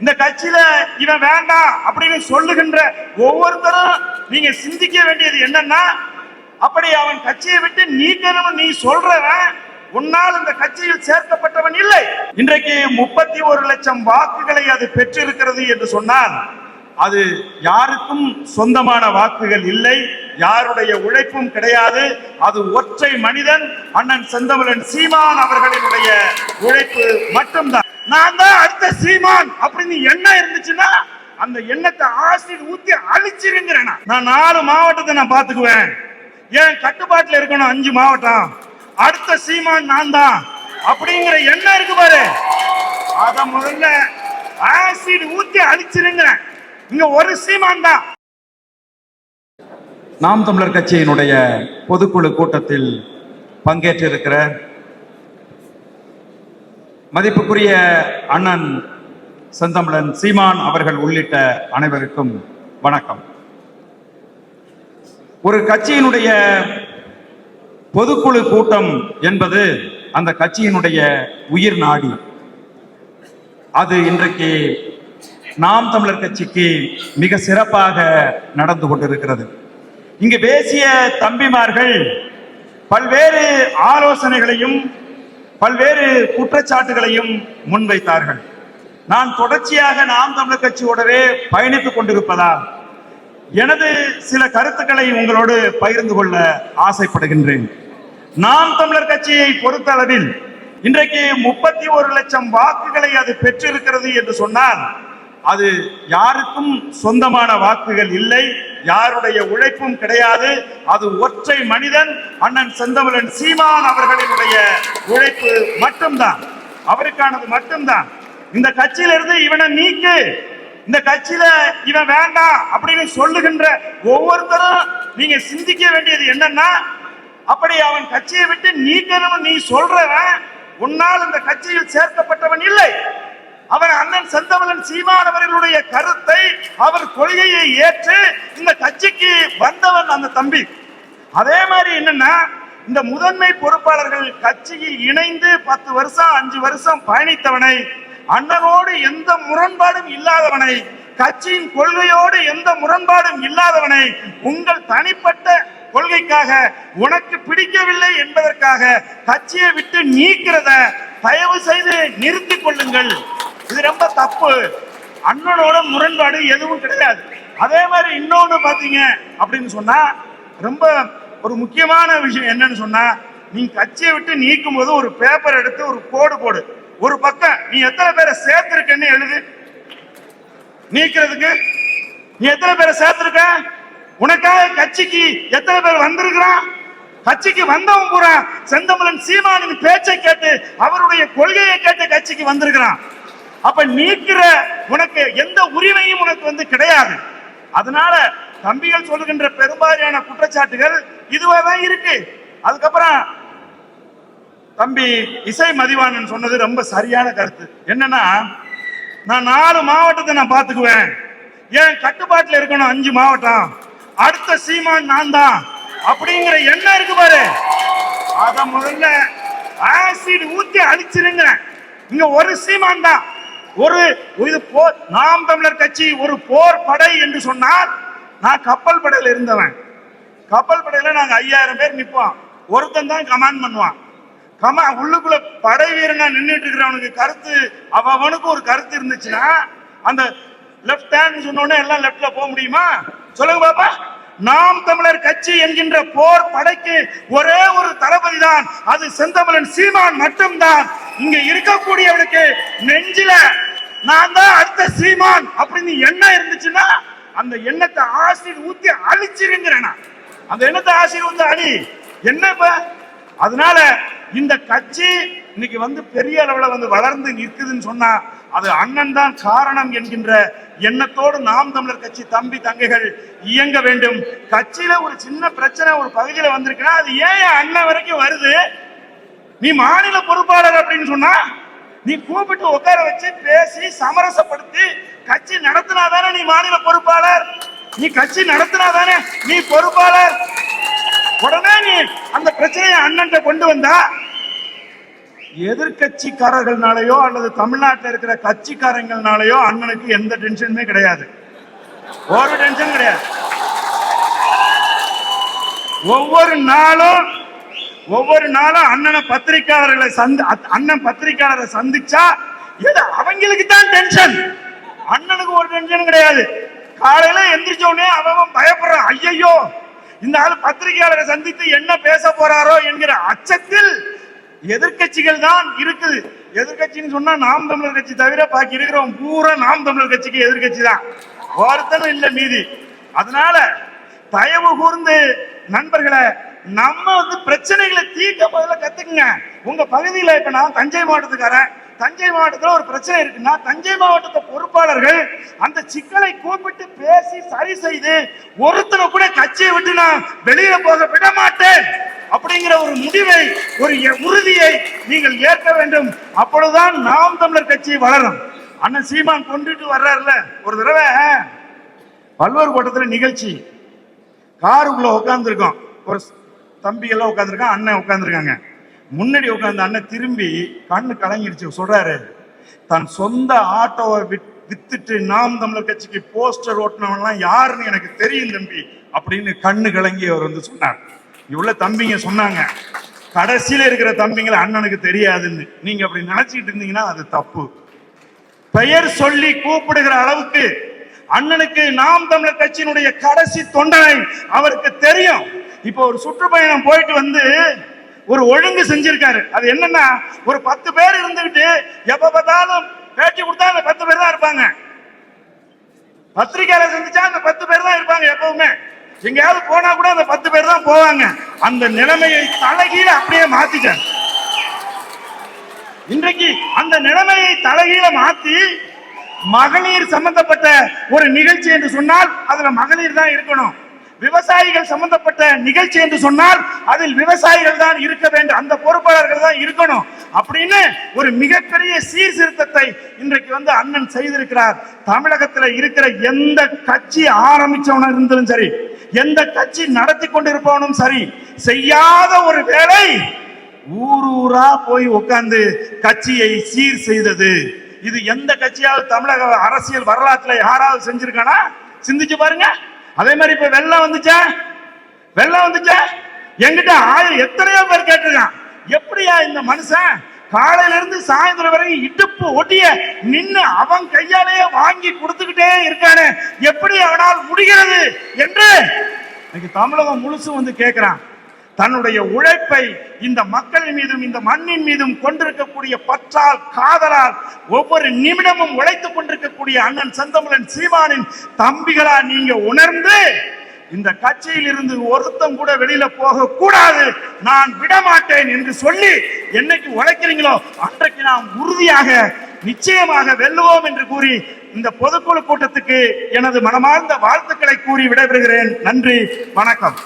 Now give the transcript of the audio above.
இந்த கட்சியில இவன் வேண்டாம் அப்படின்னு சொல்லுகின்ற ஒவ்வொருத்தரும் நீங்க சிந்திக்க வேண்டியது என்னன்னா அப்படி அவன் கட்சியை விட்டு நீக்கணும் நீ சொல்றவன் உன்னால் இந்த கட்சியில் சேர்க்கப்பட்டவன் இல்லை. இன்றைக்கு முப்பத்தி ஒரு லட்சம் வாக்குகளை அது பெற்றிருக்கிறது என்று சொன்னால் அது யாருக்கும் சொந்தமான வாக்குகள் இல்லை யாருடைய உழைப்பும் கிடையாது. அது ஒற்றை மனிதன் அண்ணன் செந்தமலன் சீமான் அவர்களினுடைய உழைப்பு மட்டும்தான். நான் தான் அடுத்த சீமான் அப்படின்னு எண்ணம் இருந்துச்சுன்னா அந்த எண்ணத்தை ஆசிட் ஊத்தி அழிச்சிருங்கிறேன்? நான். நான் நாலு மாவட்டத்தை நான் பாத்துக்குவேன் ஏன் கட்டுப்பாட்டுல இருக்கணும்? அஞ்சு மாவட்டம். அடுத்த சீமான் நான் தான். அப்படிங்கிற எண்ணம் இருக்கு பாரு. அத முதல்ல ஆசிட் ஊத்தி அழிச்சிருங்கிறேன். இங்க ஒரு சீமான் தான். நாம் தமிழர் கட்சியினுடைய பொதுக்குழு கூட்டத்தில் பங்கேற்றிருக்கிற மதிப்புக்குரிய அண்ணன் செந்தமிழன் சீமான் அவர்கள் உள்ளிட்ட அனைவருக்கும் வணக்கம். ஒரு கட்சியினுடைய பொதுக்குழு கூட்டம் என்பது அந்த கட்சியினுடைய உயிர் நாடி. அது இன்றைக்கு நாம் தமிழர் கட்சிக்கு மிக சிறப்பாக நடந்து கொண்டிருக்கிறது. இங்கு பேசிய தம்பிமார்கள் பல்வேறு ஆலோசனைகளையும் பல்வேறு குற்றச்சாட்டுகளையும் முன்வைத்தார்கள். நான் தொடர்ச்சியாக நாம் தமிழர் கட்சியோடவே பயணித்துக் கொண்டிருப்பதால் எனது சில கருத்துக்களை உங்களோடு பகிர்ந்து கொள்ள ஆசைப்படுகின்றேன். நாம் தமிழர் கட்சியை பொறுத்த அளவில் இன்றைக்கு முப்பத்தி ஒரு லட்சம் வாக்குகளை அது பெற்றிருக்கிறது என்று சொன்னால் அது யாருக்கும் சொந்தமான வாக்குகள் இல்லை யாருடைய உழைப்பும் கிடையாது. அது ஒற்றை மனிதன் அண்ணன் செந்தமிழன் சீமான் அவர்களினுடைய உழைப்பு மட்டும்தான். அவருக்கானது மட்டும்தான். இந்த கட்சியிலிருந்து இவனை நீக்கு. இந்த கட்சியில இவன் வேண்டாம் அப்படின்னு சொல்லுகின்ற ஒவ்வொருத்தரும் நீங்க சிந்திக்க வேண்டியது என்னன்னா அப்படி அவன் கட்சியை விட்டு நீக்கணும் நீ சொல்றவன் உன்னால் இந்த கட்சியில் சேர்க்கப்பட்டவன் இல்லை. அவன் அண்ணன் செந்தமலன் சீமான் அவர்களுடைய கருத்தை அவர் கொள்கையை ஏற்று இந்த கட்சிக்கு வந்தவன் அந்த தம்பி. அதே மாதிரி என்னன்னா இந்த முதன்மை பொறுப்பாளர்கள் கட்சியில் இணைந்து பத்து வருஷம் அஞ்சு வருஷம் பயணித்தவனை அண்ணனோடு எந்த முரண்பாடும் இல்லாதவனை கட்சியின் கொள்கையோடு எந்த முரண்பாடும் இல்லாதவனை உங்கள் தனிப்பட்ட கொள்கைக்காக உனக்கு பிடிக்கவில்லை என்பதற்காக கட்சியை விட்டு நீக்கிறத தயவு செய்து நிறுத்திக் கொள்ளுங்கள். இது ரொம்ப தப்பு. அண்ணனோட முரண்பாடு எதுவும் கிடையாது. அதே மாதிரி இன்னொன்று பார்த்தீங்க அப்படின்னு சொன்னால் ரொம்ப ஒரு முக்கியமான விஷயம் என்னன்னு சொன்னால் நீ கட்சியை விட்டு நீக்கும் போது ஒரு பேப்பர் எடுத்து ஒரு கோடு போடு. ஒரு பக்கம் நீ எத்தனை பேரை சேர்த்துருக்கன்னு எழுது. நீக்கிறதுக்கு நீ எத்தனை பேரை சேர்த்துருக்க? உனக்காக கட்சிக்கு எத்தனை பேர் வந்திருக்கிறான்? கட்சிக்கு வந்தவன் பூரா செந்தமலன் சீமானின் பேச்சை கேட்டு அவருடைய கொள்கையை கேட்டு கட்சிக்கு வந்திருக்கிறான். அப்ப நீக்கிற உனக்கு எந்த உரிமையும் உனக்கு வந்து கிடையாது. அதனால தம்பிகள் சொல்லுகின்ற பெரும்பாலான குற்றச்சாட்டுகள் இதுவா தான் இருக்கு. அதுக்கப்புறம் தம்பி இசை மதிவாணன் சொன்னது ரொம்ப சரியான கருத்து. என்னன்னா நான் நாலு மாவட்டத்தை நான் பாத்துக்குவேன் ஏன் கட்டுப்பாட்டுல இருக்கணும்? அஞ்சு மாவட்டம். அடுத்த சீமான் நான் தான். அப்படிங்கிற எண்ணம் இருக்கு பாரு. அத முதல்ல ஆசிட் ஊத்தி அழிச்சிருங்க இங்க ஒரு சீமான் தான். ஒரு இது போர் நாம் தமிழர் கட்சி ஒரு போர் படை என்று சொன்னால் நான் கப்பல் படையில் இருந்தவன். கப்பல் படையில நாங்க ஐயாயிரம் பேர் நிற்போம் ஒருத்தன் தான் கமாண்ட் பண்ணுவான். கமா உள்ளுக்குள்ள படை வீரனா நின்றுட்டு இருக்கிறவனுக்கு கருத்து அவனுக்கு ஒரு கருத்து இருந்துச்சுன்னா அந்த லெஃப்ட் ஹேண்ட் சொன்ன எல்லாம் லெப்ட்ல போக முடியுமா? சொல்லுங்க பாப்பா. நாம் தமிழர் கட்சி என்கின்ற போர் படைக்கு ஒரே ஒரு தளபதி தான். அது செந்தமிழன் சீமான் மட்டும்தான். இங்க இருக்கக்கூடியவனுக்கு நெஞ்சில நான் தான் அடுத்த ஸ்ரீமான் அப்படின்னு எண்ணம் இருந்துச்சுன்னா அந்த எண்ணத்தை ஆசிரியர் ஊத்தி அழிச்சிருங்கிறேன்? நான். அந்த எண்ணத்தை ஆசிரியர் ஊத்தி அழி. என்ன இப்ப? அதனால இந்த கட்சி இன்னைக்கு வந்து பெரிய அளவுல வந்து வளர்ந்து நிற்குதுன்னு சொன்னா அது அண்ணன் தான் காரணம் என்கின்ற எண்ணத்தோடு நாம் தமிழர் கட்சி தம்பி தங்கைகள் இயங்க வேண்டும். கட்சியில ஒரு சின்ன பிரச்சனை ஒரு பகுதியில வந்திருக்குன்னா அது ஏன் அண்ணன் வரைக்கும் வருது? நீ மாநில பொறுப்பாளர் அப்படின்னு சொன்னா நீ கூப்பிட்டு உட்கார வச்சு பேசி சமரசப்படுத்தி கட்சி நடத்தினாதானே நீ மாநில பொறுப்பாளர்? நீ கட்சி நடத்தினாதானே நீ பொறுப்பாளர்? உடனே நீ அந்த பிரச்சனையை அண்ணன் கொண்டு வந்தா? எதிர்கட்சிக்காரர்கள்னாலயோ அல்லது தமிழ்நாட்டில் இருக்கிற கட்சிக்காரங்கள்னாலயோ அண்ணனுக்கு எந்த டென்ஷனுமே கிடையாது. ஒரு டென்ஷன் கிடையாது. ஒவ்வொரு நாளும் ஒவ்வொரு நாளும் அண்ணனை பத்திரிக்கையாளர்களை சந்தி அண்ணன் பத்திரிக்கையாளரை சந்திச்சா எது அவங்களுக்கு தான் டென்ஷன் அண்ணனுக்கு ஒரு டென்ஷன் கிடையாது. காலையில எந்திரிச்ச உடனே அவன் பயப்படுறான். ஐயையோ இந்த ஆள் பத்திரிகையாளரை சந்தித்து என்ன பேச போறாரோ என்கிற அச்சத்தில் எதிர்க்கட்சிகள் தான் இருக்குது. எதிர்க்கட்சின்னு சொன்னா நாம் தமிழர் கட்சி தவிர பாக்கி இருக்கிறவன் பூரா நாம் தமிழர் கட்சிக்கு எதிர்க்கட்சி தான். ஒருத்தனும் இல்லை மீதி. அதனால தயவு கூர்ந்து நண்பர்களை நம்ம வந்து பிரச்சனைகளை தீர்க்க முதல்ல கத்துக்குங்க. உங்க பகுதியில இப்ப நான் தஞ்சை மாவட்டத்துக்காரன். தஞ்சை மாவட்டத்தில் ஒரு பிரச்சனை இருக்குன்னா தஞ்சை மாவட்டத்தை பொறுப்பாளர்கள் அந்த சிக்கலை கூப்பிட்டு பேசி சரி செய்து ஒருத்தனை கூட கட்சியை விட்டு நான் வெளியில போக விட மாட்டேன் அப்படிங்கிற ஒரு முடிவை ஒரு உறுதியை நீங்கள் ஏற்க வேண்டும். அப்பொழுதுதான் நாம் தமிழர் கட்சி வளரும். அண்ணன் சீமான் கொண்டுட்டு வர்றாருல ஒரு தடவை பல்வேறு கோட்டத்தில் நிகழ்ச்சி. காருக்குள்ள உட்காந்துருக்கோம் ஒரு தம்பி எல்லாம் உட்காந்துருக்கான் அண்ணன் உட்காந்துருக்காங்க முன்னாடி உட்காந்து அண்ணன் திரும்பி கண்ணு கலங்கிடுச்சு சொல்றாரு தன் சொந்த ஆட்டோவை வித்- வித்துட்டு நாம் தமிழர் கட்சிக்கு போஸ்டர் ஓட்டினவன்லாம் யாருன்னு எனக்கு தெரியும் தம்பி அப்படின்னு கண்ணு கலங்கி அவர் வந்து சொன்னார். இவ்வளோ தம்பிங்க சொன்னாங்க. கடைசியில் இருக்கிற தம்பிங்களை அண்ணனுக்கு தெரியாதுன்னு. நீங்க அப்படி நினைச்சிட்டு இருந்தீங்கன்னா அது தப்பு. பெயர் சொல்லி கூப்பிடுகிற அளவுக்கு அண்ணனுக்கு நாம் தமிழர் கட்சியினுடைய கடைசி தொண்டனை அவருக்கு தெரியும். இப்போ ஒரு சுற்றுப்பயணம் போயிட்டு வந்து ஒரு ஒழுங்கு செஞ்சிருக்காரு. அது என்னன்னா ஒரு பத்து பேர் இருந்துகிட்டு எப்ப பார்த்தாலும் பேட்டி கொடுத்தா அந்த பத்து பேர் தான் இருப்பாங்க. பத்திரிக்கையாளர் சந்திச்சா அந்த பத்து பேர் தான் இருப்பாங்க எப்பவுமே. எங்கேயாவது போனா கூட அந்த பத்து பேர் தான் போவாங்க. அந்த நிலைமையை தலைகீழ அப்படியே மாத்திக்க இன்றைக்கு அந்த நிலைமையை தலைகீழ மாத்தி மகளிர் சம்பந்தப்பட்ட ஒரு நிகழ்ச்சி என்று சொன்னால் அதுல மகளிர் தான் இருக்கணும். விவசாயிகள் சம்பந்தப்பட்ட நிகழ்ச்சி என்று சொன்னால் அதில் விவசாயிகள் தான் இருக்க வேண்டும் அந்த பொறுப்பாளர்கள் தான் இருக்கணும் அப்படின்னு ஒரு மிகப்பெரிய சீர்திருத்தத்தை இன்றைக்கு வந்து அண்ணன் செய்திருக்கிறார். தமிழகத்தில் இருக்கிற எந்த கட்சி ஆரம்பிச்சவன இருந்தாலும் சரி எந்த கட்சி நடத்தி கொண்டிருப்பவனும் சரி செய்யாத ஒரு வேலை ஊர் ஊரா போய் உட்கார்ந்து கட்சியை சீர் செய்தது. இது எந்த கட்சியாவது தமிழக அரசியல் வரலாற்றுல யாராவது செஞ்சிருக்கானா? சிந்திச்சு பாருங்க. அதே மாதிரி இப்ப வெள்ளம் வந்துச்சா? வெள்ளம் வந்துச்சா? எங்கிட்ட ஆயிரம் எத்தனையோ பேர் கேட்டிருக்கான். எப்படியா இந்த மனுஷன் காலையில இருந்து சாயந்தரம் வரைக்கும் இடுப்பு ஒட்டிய நின்னு அவன் கையாலேயே வாங்கி கொடுத்துக்கிட்டே இருக்கானே. எப்படி அவனால் முடிகிறது என்று இன்னைக்கு தமிழகம் முழுசும் வந்து கேட்கிறான் தன்னுடைய உழைப்பை இந்த மக்கள் மீதும் இந்த மண்ணின் மீதும் கொண்டிருக்கக்கூடிய பற்றால் காதலால் ஒவ்வொரு நிமிடமும் உழைத்துக் கொண்டிருக்கக்கூடிய அண்ணன் செந்தமிழன் சீமானின் தம்பிகளா நீங்க உணர்ந்து இந்த கட்சியில் இருந்து ஒருத்தம் கூட வெளியில போக கூடாது நான் விடமாட்டேன் என்று சொல்லி என்னைக்கு உழைக்கிறீங்களோ அன்றைக்கு நாம் உறுதியாக நிச்சயமாக வெல்லுவோம் என்று கூறி இந்த பொதுக்குழு கூட்டத்துக்கு எனது மனமார்ந்த வாழ்த்துக்களை கூறி விடைபெறுகிறேன். நன்றி வணக்கம்.